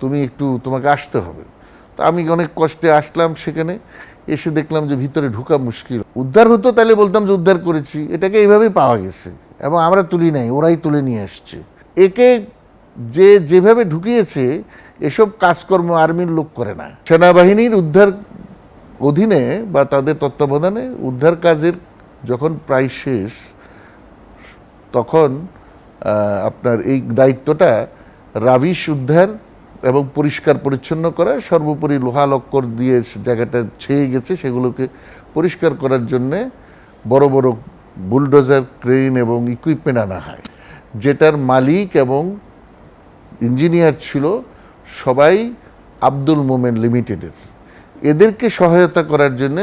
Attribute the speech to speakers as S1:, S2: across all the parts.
S1: তুমি একটু তোমাকে আসতে হবে। তা আমি অনেক কষ্টে আসলাম সেখানে, এসে দেখলাম যে ভিতরে ঢোকা মুশকিল। উদ্ধার হতো তাহলে বলতাম যে উদ্ধার করেছি, এটাকে এইভাবেই পাওয়া গেছে এবং আমরা তুলি নাই, ওরাই তুলে নিয়ে আসছে। একে যে যেভাবে ঢুকিয়েছে, এসব কাজকর্ম আর্মির লোক করে না। সেনাবাহিনীর উদ্ধার অধীনে বা তাদের তত্ত্বাবধানে উদ্ধার কাজের যখন প্রায় শেষ, তখন আপনার এই দায়িত্বটা রাবিশ উদ্ধার এবং পরিষ্কার পরিচ্ছন্ন করা সর্বোপরি লোহা লক্কর দিয়ে জায়গাটা ছেয়ে গেছে, সেগুলোকে পরিষ্কার করার জন্যে বড় বড় বুলডোজার, ক্রেন এবং ইকুইপমেন্ট আনা হয়। যেটার মালিক এবং ইঞ্জিনিয়ার ছিল সবাই আব্দুল মোমেন লিমিটেডের। এদেরকে সহায়তা করার জন্য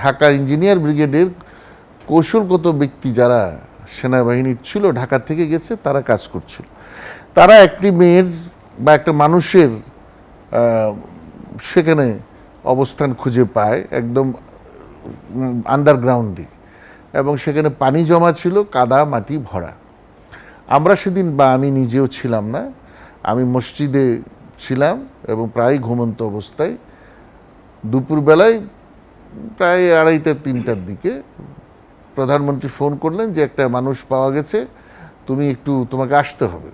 S1: ঢাকা ইঞ্জিনিয়ার ব্রিগেডের কৌশলগত ব্যক্তি যারা সেনাবাহিনীর ছিল, ঢাকা থেকে গেছে, তারা কাজ করছিল। তারা একটি মেয়ের বা একটা মানুষের সেখানে অবস্থান খুঁজে পায় একদম আন্ডারগ্রাউন্ডে এবং সেখানে পানি জমা ছিল, কাদা, মাটি ভরা। আমরা সেদিন, বা আমি নিজেও ছিলাম না, আমি মসজিদে ছিলাম এবং প্রায় ঘুমন্ত অবস্থায় দুপুরবেলায় প্রায় আড়াইটা, তিনটার দিকে প্রধানমন্ত্রী ফোন করলেন যে, একটা মানুষ পাওয়া গেছে, তুমি একটু তোমাকে আসতে হবে।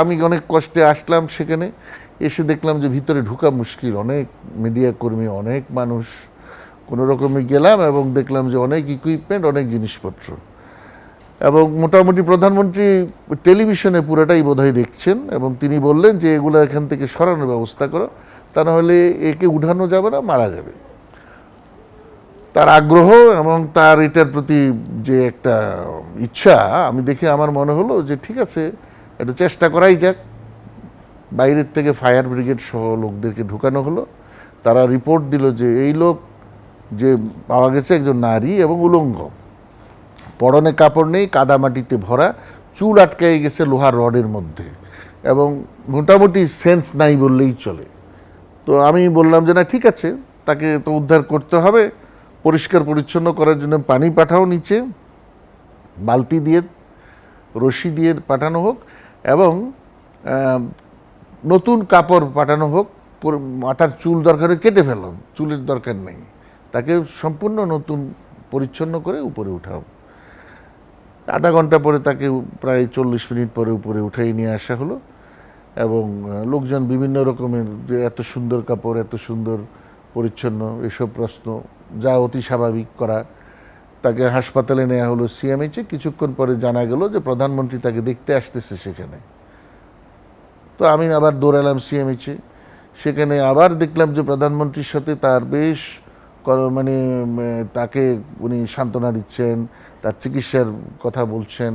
S1: আমি অনেক কষ্টে আসলাম সেখানে। এসে দেখলাম যে ভিতরে ঢোকা মুশকিল। অনেক মিডিয়া কর্মী, অনেক মানুষ। কোনো রকমে গেলাম এবং দেখলাম যে অনেক ইকুইপমেন্ট অনেক জিনিসপত্র। এবং মোটামুটি প্রধানমন্ত্রী টেলিভিশনে পুরোটাই বোধহয় দেখছেন এবং তিনি বললেন যে এগুলো এখান থেকে সরানোর ব্যবস্থা করো, তা নাহলে একে উঠানো যাবে না, মারা যাবে। তার আগ্রহ এবং তার এটার প্রতি যে একটা ইচ্ছা, আমি দেখে আমার মনে হলো যে ঠিক আছে একটু চেষ্টা করাই যাক। বাইরের থেকে ফায়ার ব্রিগেড সহ লোকদেরকে ঢুকানো হলো। তারা রিপোর্ট দিল যে এই লোক যে পাওয়া গেছে একজন নারী এবং উলঙ্গ। পরনে কাপড় নেই কাদামাটিতে ভরা, চুল আটকাই গেছে লোহার রডের মধ্যে এবং মোটামুটি সেন্স নাই বললেই চলে। তো আমি বললাম যে না, ঠিক আছে, তাকে তো উদ্ধার করতে হবে। পরিষ্কার পরিচ্ছন্ন করার জন্য পানি পাঠাও নিচে। বালতি দিয়ে, রশি দিয়ে পাঠানো হোক। এবং নতুন কাপড় পাঠানো হোক মাথার চুল দরকারে কেটে ফেলো চুলের দরকার নেই। তাকে সম্পূর্ণ নতুন, পরিচ্ছন্ন করে উপরে উঠাও। আধা ঘণ্টা পরে তাকে প্রায় চল্লিশ মিনিট পরে উপরে উঠাই নিয়ে আসা হলো এবং লোকজন বিভিন্ন রকমের যে এত সুন্দর কাপড়, এত সুন্দর, পরিচ্ছন্ন এসব প্রশ্ন, যা অতি স্বাভাবিক করা তাকে হাসপাতালে নেওয়া হলো সিএমএইচে। কিছুক্ষণ পরে জানা গেল যে প্রধানমন্ত্রী তাকে দেখতে আসতেছে সেখানে। তো আমি আবার দৌড়ালাম সিএমএইচে। সেখানে আবার দেখলাম যে প্রধানমন্ত্রীর সাথে তার বেশ মানে তাকে উনি সান্ত্বনা দিচ্ছেন, তার চিকিৎসার কথা বলছেন,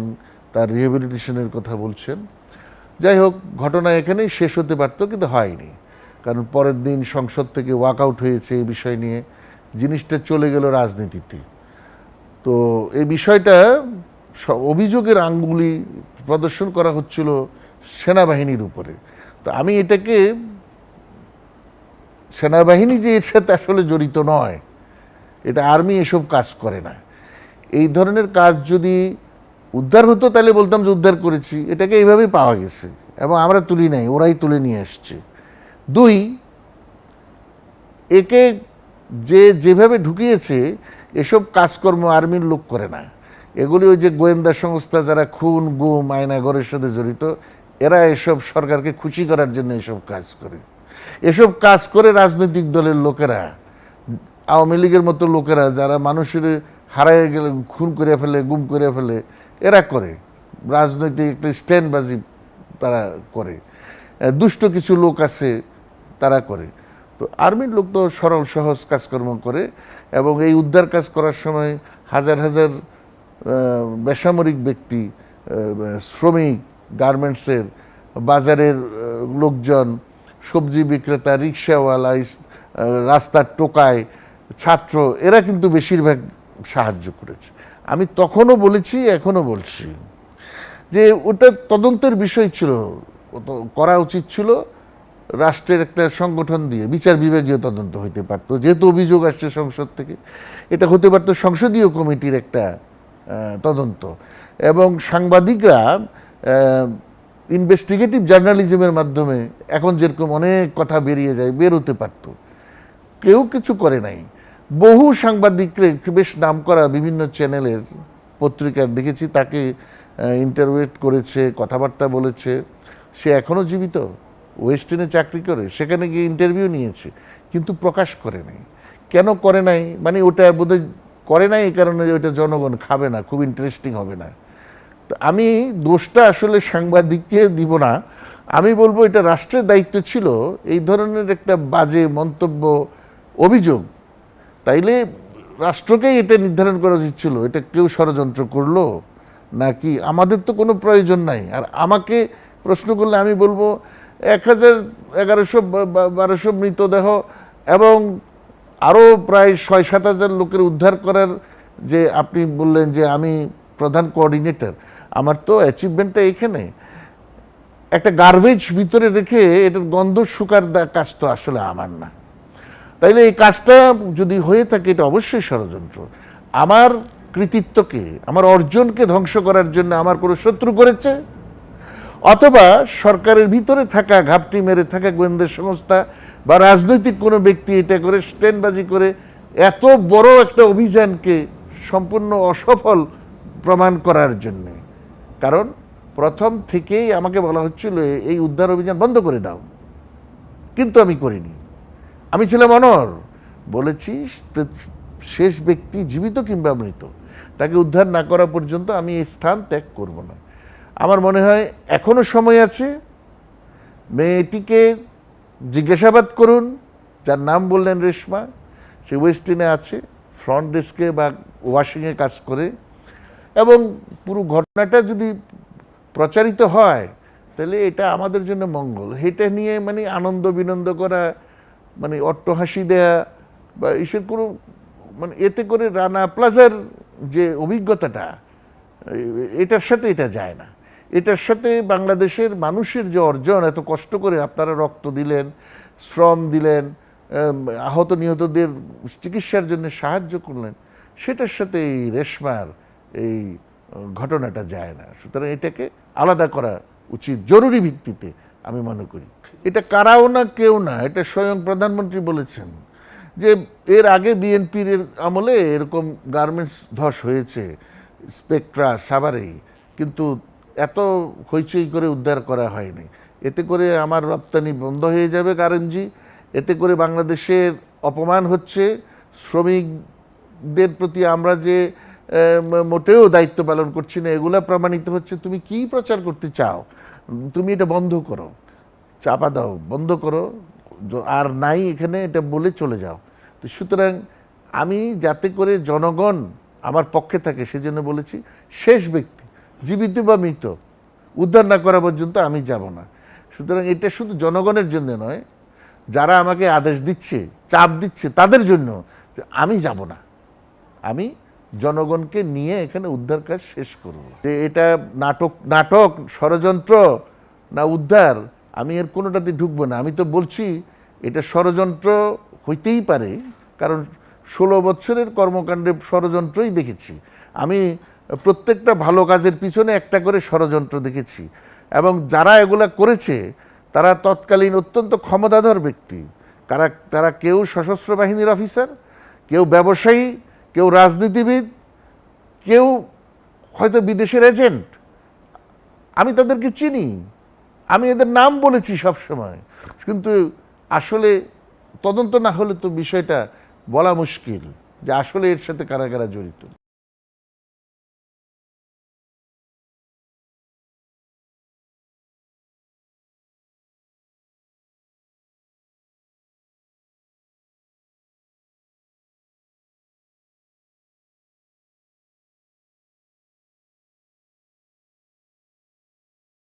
S1: তার রিহেবিলিটেশনের কথা বলছেন। যাই হোক, ঘটনা এখানেই শেষ হতে পারতো, কিন্তু হয়নি। কারণ পরের দিন সংসদ থেকে ওয়াকআউট হয়েছে এই বিষয় নিয়ে। জিনিসটা চলে গেল রাজনীতিতে। তো এই বিষয়টা অভিযোগের আঙ্গুলি প্রদর্শন করা হচ্ছিল সেনাবাহিনীর উপরে। তো আমি এটাকে, সেনাবাহিনী যে এর সাথে আসলে জড়িত নয়, এটা আর্মি এসব কাজ করে না। এই ধরনের কাজ যদি উদ্ধার হতো, তাহলে বলতাম যে উদ্ধার করেছি। এটাকে এইভাবেই পাওয়া গেছে এবং আমরা তুলি নাই, ওরাই তুলে নিয়ে আসছে। দুই, একে যে যেভাবে ঢুকিয়েছে এসব কাজকর্ম আর্মির লোক করে না। এগুলি ওই যে গোয়েন্দা সংস্থা যারা খুন, গুম আয়নাগরের সাথে জড়িত, এরা এসব সরকারকে খুশি করার জন্য এসব কাজ করে। এসব কাজ করে রাজনৈতিক দলের লোকেরা, আওয়ামী লীগের মতো লোকেরা যারা মানুষের হারায় গেলে, খুন করে ফেলে, গুম করে ফেলে, এরা করে। রাজনৈতিক একটা স্ট্যান্ডবাজি তারা করে। দুষ্ট কিছু লোক আছে, তারা করে। তো আর্মির লোক তো সরল, সহজ কাজকর্ম করে। এবং এই উদ্ধার কাজ করার সময় হাজার হাজার বেসামরিক ব্যক্তি শ্রমিক, গার্মেন্টসের, বাজারের লোকজন, সবজি বিক্রেতা, রিক্সাওয়ালা রাস্তার টোকায়, ছাত্র, এরা কিন্তু বেশিরভাগ সাহায্য করেছে। আমি তখনও বলেছি, এখনও বলছি যে ওটা তদন্তের বিষয় ছিল করা উচিত ছিল। রাষ্ট্রের একটা সংগঠন দিয়ে বিচার বিভাগীয় তদন্ত হইতে পারতো। যেহেতু অভিযোগ আসছে সংসদ থেকে, এটা হতে পারতো সংসদীয় কমিটির একটা তদন্ত। এবং সাংবাদিকরা ইনভেস্টিগেটিভ জার্নালিজমের মাধ্যমে এখন যেরকম অনেক কথা বেরিয়ে যায়, বেরোতে পারত। কেউ কিছু করে নাই। বহু সাংবাদিকরে বেশ নাম করা বিভিন্ন চ্যানেলের পত্রিকার দেখেছি, তাকে ইন্টারভিউট করেছে, কথাবার্তা বলেছে। সে এখনও জীবিত? ওয়েস্টার্নে চাকরি করে, সেখানে গিয়ে ইন্টারভিউ নিয়েছে, কিন্তু প্রকাশ করে নাই। কেন করে নাই? মানে ওটা বোধহয় করে নাই এই কারণে ওটা জনগণ খাবে না, খুব ইন্টারেস্টিং হবে না। তো আমি দোষটা আসলে সাংবাদিককে দিব না। আমি বলব এটা রাষ্ট্রের দায়িত্ব ছিল এই ধরনের একটা বাজে মন্তব্য, অভিযোগ। তাইলে রাষ্ট্রকেই এটা নির্ধারণ করা উচিত ছিল, এটা কেউ ষড়যন্ত্র করল নাকি? আমাদের তো কোনো প্রয়োজন নাই। আর আমাকে প্রশ্ন করলে আমি বলব এক হাজার এগারোশো বারোশো মৃতদেহ এবং আরও প্রায় ছয় সাত হাজার লোকের উদ্ধার করার যে আপনি বললেন যে আমি প্রধান কোঅর্ডিনেটর আমার তো অ্যাচিভমেন্টটা এখানে। একটা গার্বেজ ভিতরে রেখে এটার গন্ধ শুকার কাজ তো আসলে আমার না। তাইলে এই কাজটা যদি হয়ে থাকে, এটা অবশ্যই ষড়যন্ত্র। আমার কৃতিত্বকে, আমার অর্জনকে ধ্বংস করার জন্য আমার কোনো শত্রু করেছে? অথবা সরকারের ভিতরে থাকা, ঘাপটি মেরে থাকা গোয়েন্দা সংস্থা বা রাজনৈতিক কোনো ব্যক্তি এটা করে স্ট্যান্ডবাজি করে এত বড় একটা অভিযানকে সম্পূর্ণ অসফল প্রমাণ করার জন্যে। কারণ প্রথম থেকেই আমাকে বলা হচ্ছিল, এই উদ্ধার অভিযান বন্ধ করে দাও। কিন্তু আমি করিনি। আমি ছিলাম অনর বলেছি শেষ ব্যক্তি জীবিত কিংবা মৃত। তাকে উদ্ধার না করা পর্যন্ত আমি এই স্থান ত্যাগ করব না। আমার মনে হয় এখনও সময় আছে মেয়েটিকে জিজ্ঞাসাবাদ করুন। যার নাম বললেন রেশমা, সে ওয়েস্টিনে আছে ফ্রন্ট ডেস্কে বা ওয়াশিংয়ে কাজ করে। এবং পুরো ঘটনাটা যদি প্রচারিত হয়, তাহলে এটা আমাদের জন্য মঙ্গল। এটা নিয়ে মানে আনন্দ বিনন্দ করা মানে অট্টহাসি দেয়া বা এসব কোনো মানে এতে করে রানা প্লাজার যে অভিজ্ঞতাটা এটার সাথে এটা যায় না। এটার সাথে বাংলাদেশের মানুষের যে অর্জন, এত কষ্ট করে আপনারা রক্ত দিলেন, শ্রম দিলেন আহত নিহতদের চিকিৎসার জন্য সাহায্য করলেন, সেটার সাথে এই রেশমার এই ঘটনাটা যায় না। সুতরাং এটাকে আলাদা করা উচিত, জরুরি ভিত্তিতে আমি মনে করি। এটা কারাও না, কেউ না, এটা স্বয়ং প্রধানমন্ত্রী বলেছেন যে এর আগে বিএনপির আমলে এরকম গার্মেন্টস ধস হয়েছে, স্পেকট্রা, সাভারেই, কিন্তু এত হইচই করে উদ্ধার করা হয়নি। এতে করে আমার রপ্তানি বন্ধ হয়ে যাবে কারণজি। এতে করে বাংলাদেশের অপমান হচ্ছে। শ্রমিকদের প্রতি আমরা যে মোটেও দায়িত্ব পালন করছি না, এগুলা প্রমাণিত হচ্ছে। তুমি কি প্রচার করতে চাও? তুমি এটা বন্ধ করো। চাপা দাও, বন্ধ করো। আর নাই এখানে, এটা বলে চলে যাও। তো সুতরাং আমি যাতে করে জনগণ আমার পক্ষে থাকে, সেজন্য বলেছি, শেষ ব্যক্তি জীবিত বা মৃত, উদ্ধার না করা পর্যন্ত আমি যাব না। সুতরাং এটা শুধু জনগণের জন্য নয়, যারা আমাকে আদেশ দিচ্ছে, চাপ দিচ্ছে তাদের জন্য আমি যাব না। আমি জনগণকে নিয়ে এখানে উদ্ধার কাজ শেষ করব। যে এটা নাটক নাটক, ষড়যন্ত্র না উদ্ধার, আমি এর কোনোটাতে ঢুকবো না। আমি তো বলছি, এটা ষড়যন্ত্র হইতেই পারে, কারণ ষোলো বছরের কর্মকাণ্ডে ষড়যন্ত্রই দেখেছি। আমি প্রত্যেকটা ভালো কাজের পিছনে একটা করে ষড়যন্ত্র দেখেছি। এবং যারা এগুলা করেছে, তারা তৎকালীন অত্যন্ত ক্ষমতাধর ব্যক্তি। তারা তারা কেউ সশস্ত্র বাহিনীর অফিসার, কেউ ব্যবসায়ী, কেউ রাজনীতিবিদ, কেউ হয়তো বিদেশের এজেন্ট। আমি তাদেরকে চিনি। আমি এদের নাম বলেছি সব সময় কিন্তু আসলে তদন্ত না হলে তো বিষয়টা বলা মুশকিল যে আসলে এর সাথে কারা কারা জড়িত।